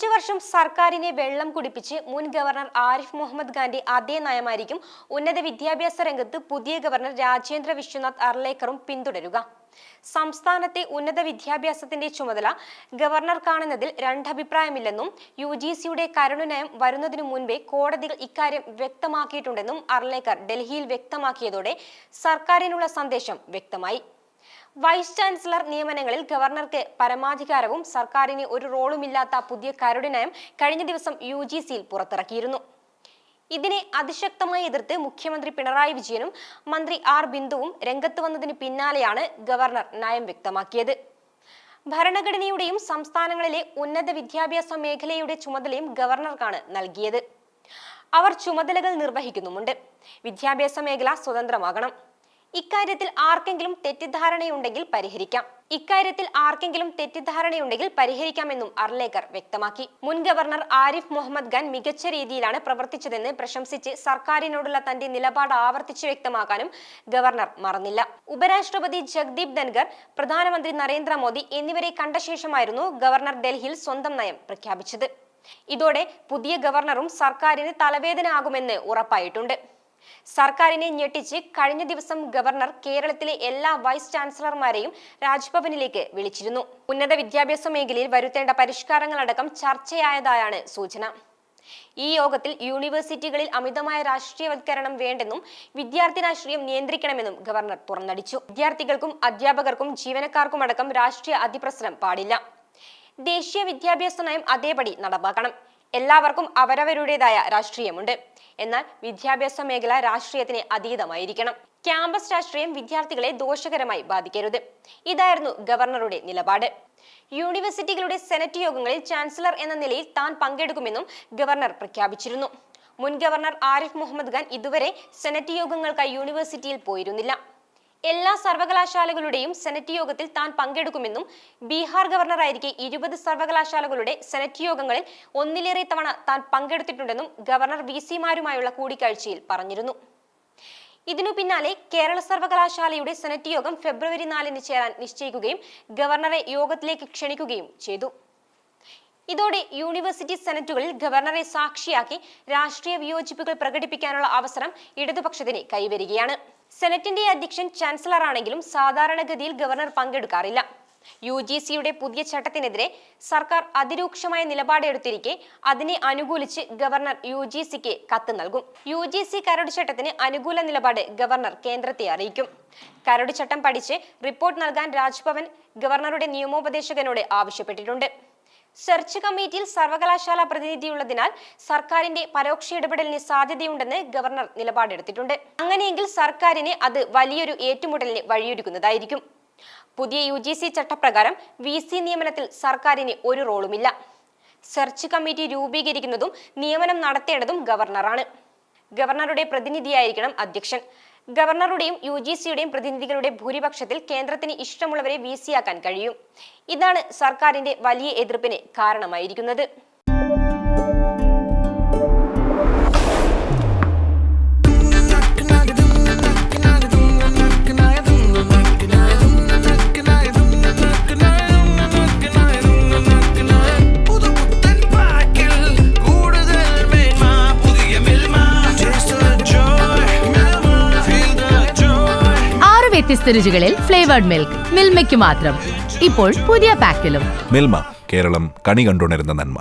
അഞ്ചു വർഷം സർക്കാരിനെ വെള്ളം കുടിപ്പിച്ച് മുൻ ഗവർണർ ആരിഫ് മുഹമ്മദ് ഖാന്റെ അതേ നയമായിരിക്കും ഉന്നത വിദ്യാഭ്യാസ രംഗത്ത് പുതിയ ഗവർണർ രാജേന്ദ്ര വിശ്വനാഥ് അർലേക്കറും പിന്തുടരുക. സംസ്ഥാനത്തെ ഉന്നത വിദ്യാഭ്യാസത്തിന്റെ ചുമതല ഗവർണർ കാണുന്നതിൽ രണ്ടഭിപ്രായമില്ലെന്നും യു ജി സിയുടെ കരുണനയം വരുന്നതിനു മുൻപേ കോടതികൾ ഇക്കാര്യം വ്യക്തമാക്കിയിട്ടുണ്ടെന്നും അർലേക്കർ ഡൽഹിയിൽ വ്യക്തമാക്കിയതോടെ സർക്കാരിനുള്ള സന്ദേശം വ്യക്തമായി. വൈസ് ചാൻസലർ നിയമനങ്ങളിൽ ഗവർണർക്ക് പരമാധികാരവും സർക്കാരിന് ഒരു റോളുമില്ലാത്ത പുതിയ കരട് നയം കഴിഞ്ഞ ദിവസം യു ജി സിയിൽ പുറത്തിറക്കിയിരുന്നു. ഇതിനെ അതിശക്തമായി എതിർത്ത് മുഖ്യമന്ത്രി പിണറായി വിജയനും മന്ത്രി ആർ ബിന്ദുവും രംഗത്ത് വന്നതിന് പിന്നാലെയാണ് ഗവർണർ നയം വ്യക്തമാക്കിയത്. ഭരണഘടനയുടെയും സംസ്ഥാനങ്ങളിലെ ഉന്നത വിദ്യാഭ്യാസ മേഖലയുടെ ചുമതലയും ഗവർണർക്കാണ് നൽകിയത്. അവർ ചുമതലകൾ നിർവഹിക്കുന്നുമുണ്ട്. വിദ്യാഭ്യാസ മേഖല സ്വതന്ത്രമാകണം. ഇക്കാര്യത്തിൽ ആർക്കെങ്കിലും തെറ്റിദ്ധാരണയുണ്ടെങ്കിൽ പരിഹരിക്കാം. ഇക്കാര്യത്തിൽ ആർക്കെങ്കിലും തെറ്റിദ്ധാരണയുണ്ടെങ്കിൽ പരിഹരിക്കാമെന്നും അർലേക്കർ വ്യക്തമാക്കി. മുൻ ഗവർണർ ആരിഫ് മുഹമ്മദ് ഖാൻ മികച്ച രീതിയിലാണ് പ്രവർത്തിച്ചതെന്ന് പ്രശംസിച്ച് സർക്കാരിനോടുള്ള തന്റെ നിലപാട് ആവർത്തിച്ചു വ്യക്തമാക്കാനും ഗവർണർ മറന്നില്ല. ഉപരാഷ്ട്രപതി ജഗ്ദീപ് ധൻഗർ പ്രധാനമന്ത്രി നരേന്ദ്രമോദി എന്നിവരെ കണ്ട ശേഷമായിരുന്നു ഗവർണർ ഡൽഹിയിൽ സ്വന്തം നയം പ്രഖ്യാപിച്ചത്. ഇതോടെ പുതിയ ഗവർണറും സർക്കാരിന് തലവേദന ആകുമെന്ന് ഉറപ്പായിട്ടുണ്ട്. സർക്കാരിനെ ഞെട്ടിച്ച് കഴിഞ്ഞ ദിവസം ഗവർണർ കേരളത്തിലെ എല്ലാ വൈസ് ചാൻസലർമാരെയും രാജ്ഭവനിലേക്ക് വിളിച്ചിരുന്നു. ഉന്നത വിദ്യാഭ്യാസ മേഖലയിൽ വരുത്തേണ്ട പരിഷ്കാരങ്ങളടക്കം ചർച്ചയായതായാണ് സൂചന. ഈ യോഗത്തിൽ യൂണിവേഴ്സിറ്റികളിൽ അമിതമായ രാഷ്ട്രീയവൽക്കരണം വേണ്ടെന്നും വിദ്യാർത്ഥി രാഷ്ട്രീയം നിയന്ത്രിക്കണമെന്നും ഗവർണർ തുറന്നടിച്ചു. വിദ്യാർത്ഥികൾക്കും അധ്യാപകർക്കും ജീവനക്കാർക്കും അടക്കം രാഷ്ട്രീയ അതിപ്രസരം പാടില്ല. ദേശീയ വിദ്യാഭ്യാസ നയം അതേപടി നടപ്പാക്കണം. എല്ലാവർക്കും അവരവരുടേതായ രാഷ്ട്രീയമുണ്ട്. എന്നാൽ വിദ്യാഭ്യാസ മേഖല രാഷ്ട്രീയത്തിന് അതീതമായിരിക്കണം. ക്യാമ്പസ് രാഷ്ട്രീയം വിദ്യാർത്ഥികളെ ദോഷകരമായി ബാധിക്കരുത്. ഇതായിരുന്നു ഗവർണറുടെ നിലപാട്. യൂണിവേഴ്സിറ്റികളുടെ സെനറ്റ് യോഗങ്ങളിൽ ചാൻസലർ എന്ന നിലയിൽ താൻ പങ്കെടുക്കുമെന്നും ഗവർണർ പ്രഖ്യാപിച്ചിരുന്നു. മുൻ ഗവർണർ ആരിഫ് മുഹമ്മദ് ഖാൻ ഇതുവരെ സെനറ്റ് യോഗങ്ങൾക്കായി യൂണിവേഴ്സിറ്റിയിൽ പോയിരുന്നില്ല. എല്ലാ സർവകലാശാലകളുടെയും സെനറ്റ് യോഗത്തിൽ താൻ പങ്കെടുക്കുമെന്നും ബീഹാർ ഗവർണറായിരിക്കെ ഇരുപത് സർവകലാശാലകളുടെ സെനറ്റ് യോഗങ്ങളിൽ ഒന്നിലേറെ തവണ താൻ പങ്കെടുത്തിട്ടുണ്ടെന്നും ഗവർണർ വി സിമാരുമായുള്ള കൂടിക്കാഴ്ചയിൽ പറഞ്ഞിരുന്നു. ഇതിനു പിന്നാലെ കേരള സർവകലാശാലയുടെ സെനറ്റ് യോഗം ഫെബ്രുവരി നാലിന് ചേരാൻ നിശ്ചയിക്കുകയും ഗവർണറെ യോഗത്തിലേക്ക് ക്ഷണിക്കുകയും ചെയ്തു. ഇതോടെ യൂണിവേഴ്സിറ്റി സെനറ്റുകളിൽ ഗവർണറെ സാക്ഷിയാക്കി രാഷ്ട്രീയ വിയോജിപ്പുകൾ പ്രകടിപ്പിക്കാനുള്ള അവസരം ഇടതുപക്ഷത്തിന് കൈവരികയാണ്. സെനറ്റിന്റെ അധ്യക്ഷൻ ചാൻസലർ ആണെങ്കിലും സാധാരണഗതിയിൽ ഗവർണർ പങ്കെടുക്കാറില്ല. യു ജി സിയുടെ പുതിയ ചട്ടത്തിനെതിരെ സർക്കാർ അതിരൂക്ഷമായ നിലപാടെടുത്തിരിക്കെ അതിനെ അനുകൂലിച്ച് ഗവർണർ യു ജി സിക്ക് കത്ത് നൽകും. യു ജി സി കരട് ചട്ടത്തിന് അനുകൂല നിലപാട് ഗവർണർ കേന്ദ്രത്തെ അറിയിക്കും. കരട് ചട്ടം പഠിച്ച് റിപ്പോർട്ട് നൽകാൻ രാജ്ഭവൻ ഗവർണറുടെ നിയമോപദേശകനോട് ആവശ്യപ്പെട്ടിട്ടുണ്ട്. സെർച്ച് കമ്മിറ്റിയിൽ സർവകലാശാല പ്രതിനിധിയുള്ളതിനാൽ സർക്കാരിന്റെ പരോക്ഷ ഇടപെടലിന് സാധ്യതയുണ്ടെന്ന് ഗവർണർ നിലപാടെടുത്തിട്ടുണ്ട്. അങ്ങനെയെങ്കിൽ സർക്കാരിന് അത് വലിയൊരു ഏറ്റുമുട്ടലിന് വഴിയൊരുക്കുന്നതായിരിക്കും. പുതിയ യു ജി സി ചട്ടപ്രകാരം വി സി നിയമനത്തിൽ സർക്കാരിന് ഒരു റോളുമില്ല. സെർച്ച് കമ്മിറ്റി രൂപീകരിക്കുന്നതും നിയമനം നടത്തേണ്ടതും ഗവർണറാണ്. ഗവർണറുടെ പ്രതിനിധിയായിരിക്കണം അധ്യക്ഷൻ. ഗവർണറുടെയും യു ജി സിയുടെയും പ്രതിനിധികളുടെ ഭൂരിപക്ഷത്തിൽ കേന്ദ്രത്തിന് ഇഷ്ടമുള്ളവരെ വി സിയാക്കാൻ കഴിയും. ഇതാണ് സർക്കാരിന്റെ വലിയ എതിർപ്പിന് കാരണമായിരിക്കുന്നത്. വ്യത്യസ്ത രുചികളിൽ ഫ്ലേവേർഡ് മിൽക്ക് മിൽമയ്ക്ക് മാത്രം. ഇപ്പോൾ പുതിയ പാക്കിലും മിൽമ കേരളം കണി കണ്ടുണരുന്ന നന്മ.